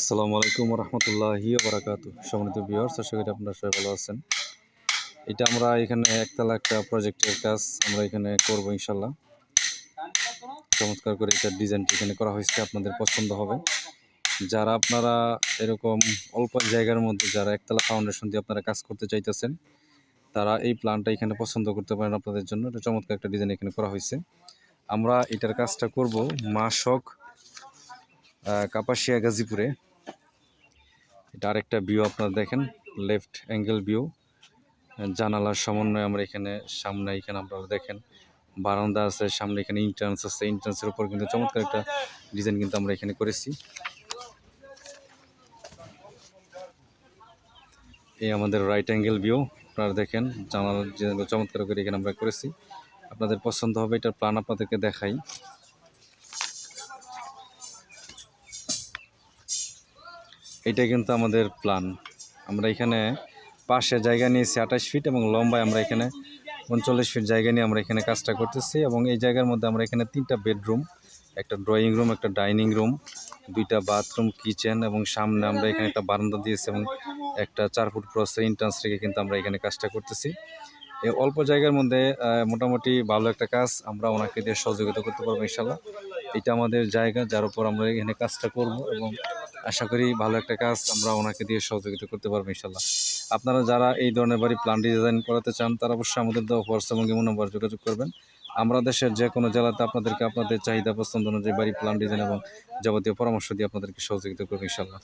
আসসালামু আলাইকুম রহমতুল্লাহি বারাকাত সম্মানিত বিহার আশা করি আপনারা সবাই ভালো আছেন। এটা আমরা এখানে একতলা একটা প্রজেক্টের কাজ আমরা এখানে করব ইনশাল্লাহ চমৎকার করে এটার ডিজাইনটা এখানে করা হয়েছে, আপনাদের পছন্দ হবে। যারা আপনারা এরকম অল্প জায়গার মধ্যে যারা একতলা ফাউন্ডেশন দিয়ে আপনারা কাজ করতে চাইতেছেন, তারা এই প্ল্যানটা এখানে পছন্দ করতে পারেন আপনাদের জন্য। এটা চমৎকার একটা ডিজাইন এখানে করা হয়েছে। আমরা এটার কাজটা করব মাসক কাপাসিয়া, গাজীপুরে। এটা আরেকটা ভিউ আপনারা দেখেন লেফট অ্যাঙ্গেল ভিউ জানালার সমন্বয়ে আমরা এখানে, সামনে এখানে আপনারা দেখেন, বারান্দা আছে, সামনে এখানে ইন্ট্রান্স আছে। ইন্ট্রান্সের উপর কিন্তু চমৎকার একটা ডিজাইন কিন্তু আমরা এখানে করেছি। এই আমাদের রাইট অ্যাঙ্গেল ভিউ আপনারা দেখেন জানালার ডিজাইন চমৎকার করে এখানে আমরা করেছি। আপনাদের পছন্দ হবে, এটার প্ল্যান আপনাদেরকে দেখাই। এটা কিন্তু আমাদের প্ল্যান আমরা এখানে পাশে জায়গা নিয়েছি আঠাশ ফিট এবং লম্বায় আমরা এখানে উনচল্লিশ ফিট জায়গা নিয়ে আমরা এখানে কাজটা করতেছি এবং এই জায়গার মধ্যে আমরা এখানে তিনটা বেডরুম একটা ড্রয়িং রুম একটা ডাইনিং রুম দুইটা বাথরুম কিচেন এবং সামনে আমরা এখানে একটা বারান্দা দিয়েছি এবং একটা চার ফুট ক্রসের ইন্ট্রান্স রেখে কিন্তু আমরা এখানে কাজটা করতেছি। এই অল্প জায়গার মধ্যে মোটামুটি ভালো একটা কাজ, আমরা ওনাকে দিয়ে সহযোগিতা করতে পারব ইনশাল্লাহ এটা আমাদের জায়গা, যার উপর আমরা এখানে কাজটা করব এবং আশা করি ভালো একটা কাজ আমরা ওনাকে দিয়ে সহযোগিতা করতে পারব, ইনশাল্লাহ। আপনারা যারা এই ধরনের বাড়ি প্ল্যান ডিজাইন করাতে চান, তারা অবশ্যই আমাদের হোয়াটসঅ্যাপ এবং নম্বর যোগাযোগ করবেন। আমরা দেশের যে কোনো জেলাতে আপনাদেরকে আপনাদের চাহিদা পছন্দ অনুযায়ী বাড়ি প্ল্যান ডিজাইন এবং যাবতীয় পরামর্শ দিয়ে আপনাদেরকে সহযোগিতা করব, ইনশাল্লাহ।